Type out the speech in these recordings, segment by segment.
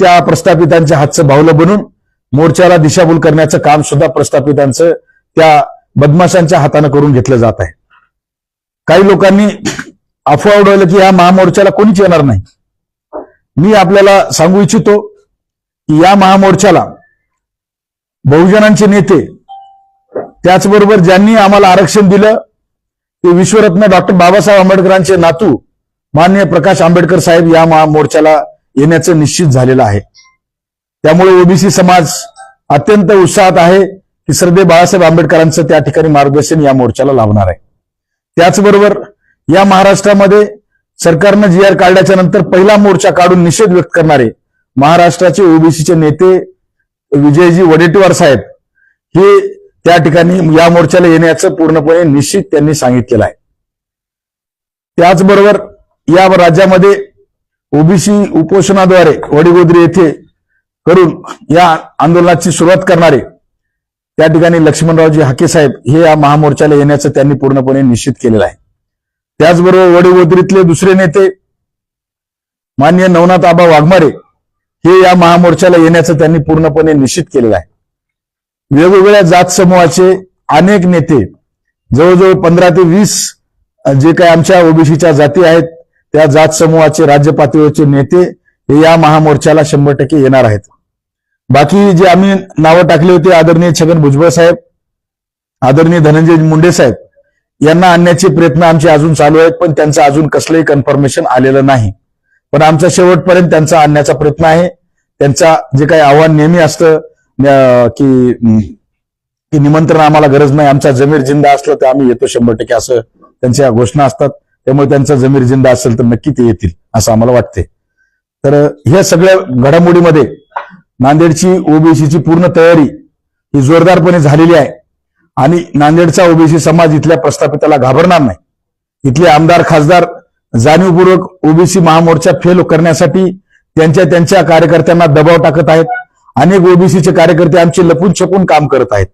त्या प्रस्थापितांच्या हातचं बावलं बनून मोर्चाला दिशाभूल करण्याचं काम सुद्धा प्रस्थापितांचं त्या बदमाशांच्या हातानं करून घेतलं जात आहे. काही लोकांनी अफवा उडवलं की या महामोर्चाला कोणीच येणार नाही. मी आपल्याला सांगू इच्छितो की या महामोर्चाला बहुजनांचे नेते त्याचबरोबर ज्यांनी आम्हाला आरक्षण दिलं ते विश्वरत्न डॉक्टर बाबासाहेब आंबेडकरांचे नातू माननीय प्रकाश आंबेडकर साहेब या महामोर्चाला येण्याचं निश्चित झालेलं आहे. त्यामुळे ओबीसी समाज अत्यंत उत्साहात आहे की सरदे बाळासाहेब आंबेडकरांचं त्या ठिकाणी मार्गदर्शन या मोर्चाला लाभणार आहे. त्याचबरोबर या महाराष्ट्रामध्ये सरकारनं जी आर काढल्याच्या नंतर पहिला मोर्चा काढून निषेध व्यक्त करणारे महाराष्ट्राचे ओबीसीचे नेते विजयजी वडेट्टीवार साहेब हे त्या ठिकाणी या मोर्चाला येण्याचं पूर्णपणे निश्चित त्यांनी सांगितलेलं आहे. त्याचबरोबर या राज्यामध्ये ओबीसी उपोषणाद्वारे वडीगोद्री येथे करून या आंदोलनाची सुरुवात करणारे त्या ठिकाणी लक्ष्मणरावजी हाके साहेब हे या महामोर्चाला येण्याचं त्यांनी पूर्णपणे निश्चित केलेलं आहे. त्याचबरोबर वडीगोद्रीतले दुसरे नेते मान्य नवनाथ आबा वाघमारे हे या महामोर्चाला येण्याचं त्यांनी पूर्णपणे निश्चित केलेलं आहे. वेगवेगळ्या जात समूहाचे अनेक नेते जवळजवळ पंधरा ते वीस जे काही आमच्या ओबीसीच्या जाती आहेत त्या जात समूहाचे राज्य पातळीवरचे नेते हे या महामोर्चाला शंभर टक्के येणार आहेत. बाकी जे आम्ही नावं टाकली होती आदरणीय छगन भुजबळ साहेब आदरणीय धनंजय मुंडे साहेब यांना आणण्याचे प्रयत्न आमचे अजून चालू आहेत पण त्यांचं अजून कसलंही कन्फर्मेशन आलेलं नाही. पण आमचा शेवटपर्यंत त्यांचा आणण्याचा प्रयत्न आहे. त्यांचा जे काही आव्हान नेहमी असतं की की निमंत्रण आम्हाला गरज नाही आमचा जमीर जिंदा असलं तर आम्ही येतो शंभर टक्के असं त्यांच्या घोषणा असतात. त्यामुळे त्यांचा जमीर जिंदा असेल तर नक्की ते येतील असं आम्हाला वाटते तर ह्या सगळ्या घडामोडीमध्ये नांदेडची ओबीसीची पूर्ण तयारी ही जोरदारपणे झालेली आहे. आणि नांदेडचा ओबीसी समाज इथल्या प्रस्थापिताला घाबरणार नाही. इथले आमदार खासदार जाणीवपूर्वक ओबीसी महामोर्चा फेल करण्यासाठी त्यांच्या त्यांच्या कार्यकर्त्यांना दबाव टाकत आहेत. अनेक ओबीसीचे कार्यकर्ते आमचे लपून छपून काम करत आहेत.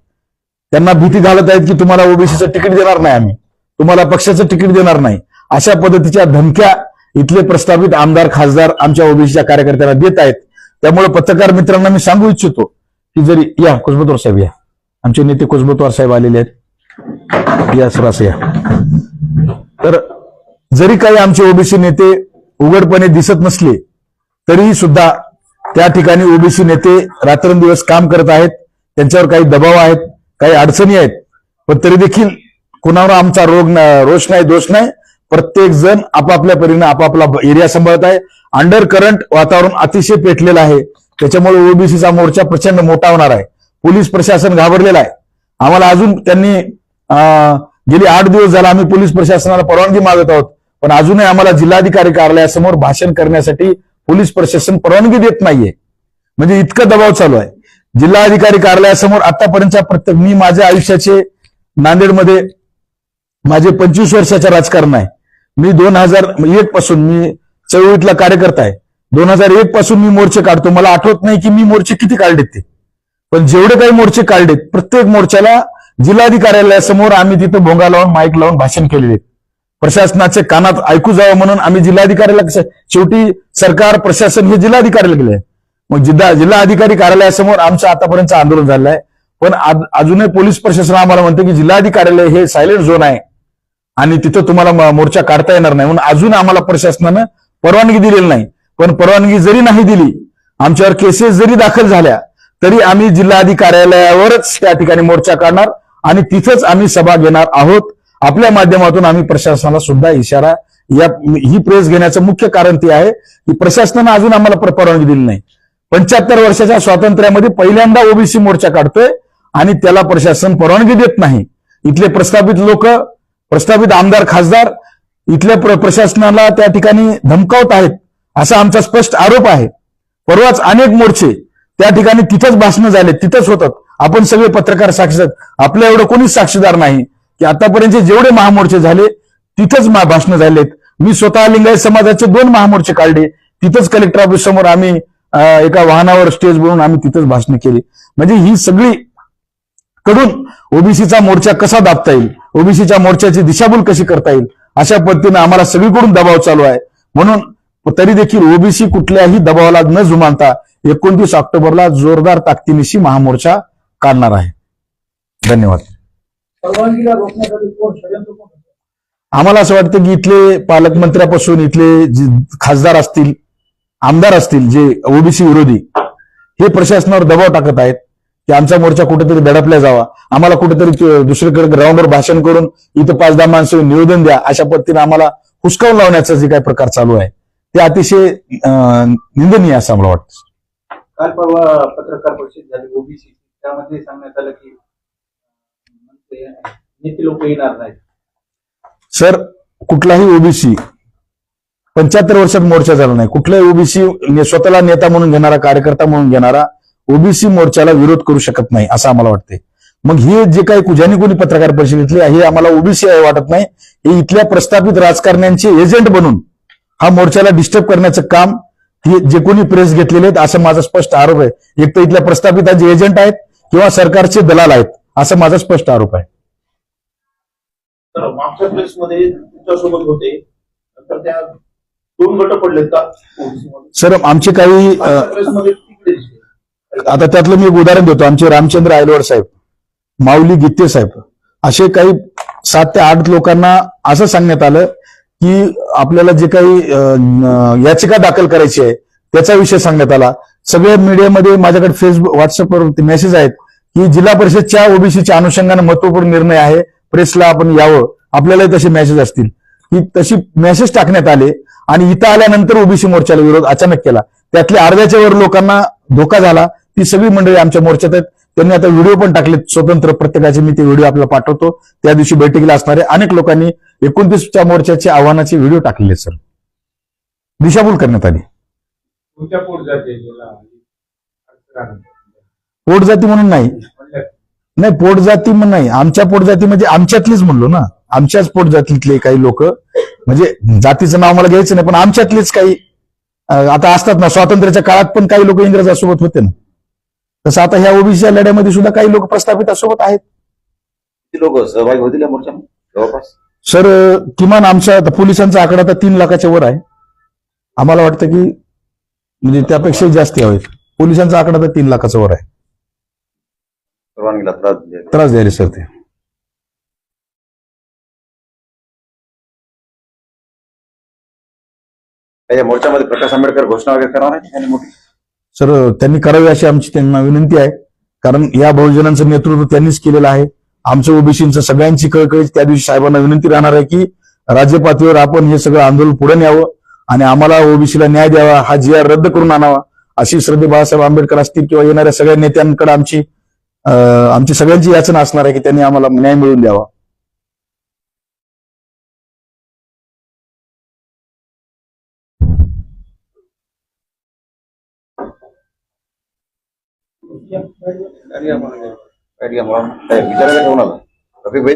त्यांना भीती घालत आहेत की तुम्हाला ओबीसीचं तिकीट देणार नाही आम्ही. तुम्हाला पक्षाचं तिकीट देणार नाही. अशा पद्धतीच्या धमक्या इथले प्रस्तावित आमदार खासदार आमच्या ओबीसीच्या कार्यकर्त्यांना देत आहेत. त्यामुळे पत्रकार मित्रांना मी सांगू इच्छितो की जरी या कुजबतवार साहेब या. आमचे नेते कुजबतवार साहेब आलेले आहेत. या सरास या. तर जरी काही आमचे ओबीसी नेते उघडपणे दिसत नसले तरीही सुद्धा त्या ठिकाणी ओबीसी नेते रात्रंदिवस काम करत आहेत. त्यांच्यावर काही दबाव आहेत काही अडचणी आहेत. पण तरी देखील कुणावर आमचा रोग रोष नाही दोष नाही. प्रत्येक जण आपापल्या परीने आपापला एरिया सांभाळत आहे. अंडर करंट वातावरण अतिशय पेटलेलं आहे. त्याच्यामुळे ओबीसीचा मोर्चा प्रचंड मोठा होणार आहे. पोलीस प्रशासन घाबरलेलं आहे. आम्हाला अजून त्यांनी अं, गेली आठ दिवस झाला आम्ही पोलीस प्रशासनाला परवानगी मागत आहोत. पण अजूनही आम्हाला जिल्हाधिकारी कार्यालयासमोर भाषण करण्यासाठी पोलीस प्रशासन परवानगी देत नाहीये. म्हणजे इतकं दबाव चालू आहे. जिल्हाधिकारी कार्यालयासमोर आतापर्यंतच्या प्रत्येक मी माझ्या आयुष्याचे नांदेडमध्ये माझे पंचवीस वर्षाचे राजकारण आहे. मी दोन हजार एक पासून मी चळवळीतला कार्यकर्ता आहे. दोन हजार एक पासून मी मोर्चे काढतो. मला आठवत नाही की मी मोर्चे किती काढलेत ते. पण जेवढे काही मोर्चे काढलेत प्रत्येक मोर्चाला जिल्हाधिकार्यालयासमोर आम्ही तिथं भोंगा लावून माईक लावून भाषण केलेले प्रशासनाच्या प्रशासनाचे कानात ऐकू जावं म्हणून आम्ही जिल्हाधिकाऱ्याला शेवटी सरकार प्रशासन हे जिल्हाधिकाऱ्याला गेले. मग जिल्हा जिल्हा अधिकारी कार्यालयासमोर आमचं आतापर्यंत आंदोलन झालं आहे. पण अजूनही पोलीस प्रशासन आम्हाला म्हणतं की जिल्हाधिकार्यालय हे सायलेंट झोन आहे. आणि तिथं तुम्हाला मोर्चा काढता येणार नाही. म्हणून अजून आम्हाला प्रशासनानं परवानगी दिलेली नाही. पण परवानगी जरी नाही दिली आमच्यावर केसेस जरी दाखल झाल्या तरी आम्ही जिल्हाधिकारी कार्यालयावरच त्या ठिकाणी मोर्चा काढणार आणि तिथंच आम्ही सभा घेणार आहोत. आपल्या माध्यमातून आम्ही प्रशासनाला सुद्धा इशारा या ही प्रेस घेण्याचं मुख्य कारण ते आहे की प्रशासनानं अजून आम्हाला परवानगी दिली नाही. पंच्याहत्तर वर्षाच्या स्वातंत्र्यामध्ये पहिल्यांदा ओबीसी मोर्चा काढतोय आणि त्याला प्रशासन परवानगी देत नाही. इथले प्रस्थापित लोक प्रस्थापित आमदार खासदार इथल्या प्र- प्रशासनाला त्या ठिकाणी धमकावत आहेत असा आमचा स्पष्ट आरोप आहे. परवाच अनेक मोर्चे त्या ठिकाणी तिथंच भाषणं झाले तिथंच होतात. आपण सगळे पत्रकार साक्षीदार आपल्या एवढं कोणीच साक्षीदार नाही की आतापर्यंत जेवढे महामोर्चे झाले तिथंच भाषणं झालेत. मी स्वतः लिंगायत समाजाचे दोन महामोर्चे काढले तिथंच कलेक्टर ऑफिस समोर आम्ही एका वाहनावर स्टेज बनवून आम्ही तिथंच भाषण केली. म्हणजे ही सगळी कडून ओबीसीचा मोर्चा कसा दाबता येईल? ओबीसीच्या मोर्चाची दिशाभूल कशी करता येईल? अशा पद्धतीने आम्हाला सगळीकडून दबाव चालू आहे. म्हणून तरी देखील ओबीसी कुठल्याही दबावाला न जुमानता एकोणतीस ऑक्टोबरला जोरदार ताकदीनिशी महामोर्चा काढणार आहे. धन्यवाद? आम्हाला असं वाटतं की इथले पालकमंत्र्यापासून इथले खासदार असतील आमदार असतील जे ओबीसी विरोधी हे प्रशासनावर दबाव टाकत आहेत. की आमचा मोर्चा कुठेतरी दडपला जावा. आम्हाला कुठेतरी दुसरीकडे ग्राउंडवर भाषण करून इथं पाच दहा माणसं निवेदन द्या. अशा पद्धतीने आम्हाला हुसकावून लावण्याचा जे काही प्रकार चालू आहे ते अतिशय निंदनीय असं आम्हाला वाटतं. काल परवा पत्रकार परिषद झाली ओबीसी. त्यामध्ये सांगण्यात आलं की नेते लोक येणार नाहीत. सर कुठलाही ओबीसी पंच्याहत्तर वर्षात मोर्चा झाला नाही. कुठलाही ओबीसी स्वतःला नेता म्हणून घेणारा कार्यकर्ता म्हणून घेणारा ओबीसी मोर्चाला विरोध करू शकत नाही असं आम्हाला वाटते मग हे जे काही ज्यांनी कोणी पत्रकार परिषद घेतली हे आम्हाला ओबीसी वाटत नाही. हे इथल्या प्रस्थापित राजकारण्यांचे एजंट बनून हा मोर्चाला डिस्टर्ब करण्याचं काम हे जे कोणी प्रेस घेतलेले आहेत असं माझा स्पष्ट आरोप आहे. एक तर इथल्या प्रस्थापितांचे एजंट आहेत किंवा सरकारचे दलाल आहेत असं माझा स्पष्ट आरोप आहे. तर मागच्या प्लेसमध्ये तुमच्यासोबत होते. नंतर त्या दोन गट पडलेत का? ओबीसी मध्ये सर आमचे काही आता त्यातलं मी एक उदाहरण देतो. आमचे रामचंद्र आयलवाड साहेब माऊली गित्ते साहेब असे काही सात ते आठ लोकांना असं सांगण्यात आलं की आपल्याला जे काही याचिका दाखल करायची आहे त्याचा विषय सांगण्यात आला. सगळ्या मीडियामध्ये माझ्याकडे फेसबुक व्हॉट्सअपवर मेसेज आहेत की जिल्हा परिषदच्या ओबीसीच्या अनुषंगाने महत्त्वपूर्ण निर्णय आहे प्रेसला आपण यावं. आपल्यालाही तसे मेसेज असतील. की तशी मेसेज टाकण्यात आले आणि इथं आल्यानंतर ओबीसी मोर्चाला विरोध अचानक केला. त्यातल्या अर्ध्याच्या वर लोकांना धोका झाला. ती सगळी मंडळी आमच्या मोर्चात आहेत. त्यांनी आता व्हिडिओ पण टाकले स्वतंत्र प्रत्येकाचे मी ते व्हिडिओ आपल्याला पाठवतो. त्या दिवशी बैठकीला असणारे अनेक लोकांनी एकोणतीसच्या मोर्चाचे आव्हानाचे व्हिडिओ टाकलेले सर. दिशाभूल करण्यात आली. तुमच्या पोट जाते पोट जाती म्हणून नाही. नाही पोट जाती म्हणून नाही. आमच्या पोट जाती म्हणजे आमच्यातलीच म्हणलो ना. आमच्याच पोट जातीतले काही लोक. म्हणजे जातीचं नाव मला घ्यायचं नाही पण आमच्यातलेच काही आता असतात ना. स्वातंत्र्याच्या काळात पण काही लोक इंग्रजासोबत होते ना. तसं आता ह्या ओबीसीच्या लढ्यामध्ये सुद्धा काही लोक प्रस्थापितासोबत आहेत. लोक सहभागी होतील या मोर्चामध्ये? जवळपास? सर किमान आमच्या आता पोलिसांचा आकडा तर तीन लाखाच्या वर आहे. आम्हाला वाटतं की म्हणजे त्यापेक्षा जास्त यावेत पोलिसांचा आकडा तर तीन लाखाच्या वर आहे. परवानगीला त्रास द्यायला. त्रास द्यायला सर ते. या मोर्चामध्ये प्रकाश आंबेडकर घोषणा वगैरे करणार आहे त्यांनी मोठी सर त्यांनी करावी अशी आमची त्यांना विनंती आहे. कारण या बहुजनांचं नेतृत्व त्यांनीच केलेलं आहे. आमचं ओबीसीचं सगळ्यांची कळकळी त्या दिवशी साहेबांना विनंती राहणार आहे की राज्य पातळीवर आपण हे सगळं आंदोलन पुढे न्यावं आणि आम्हाला ओबीसीला न्याय द्यावा हा जी आर रद्द करून आणावा अशी श्रद्धे बाळासाहेब आंबेडकर असतील किंवा येणाऱ्या सगळ्या नेत्यांकडे आमची आमची सगळ्यांची याचना असणार आहे की त्यांनी आम्हाला न्याय मिळवून द्यावा. विचारायला घेऊन आला? रफिक भाई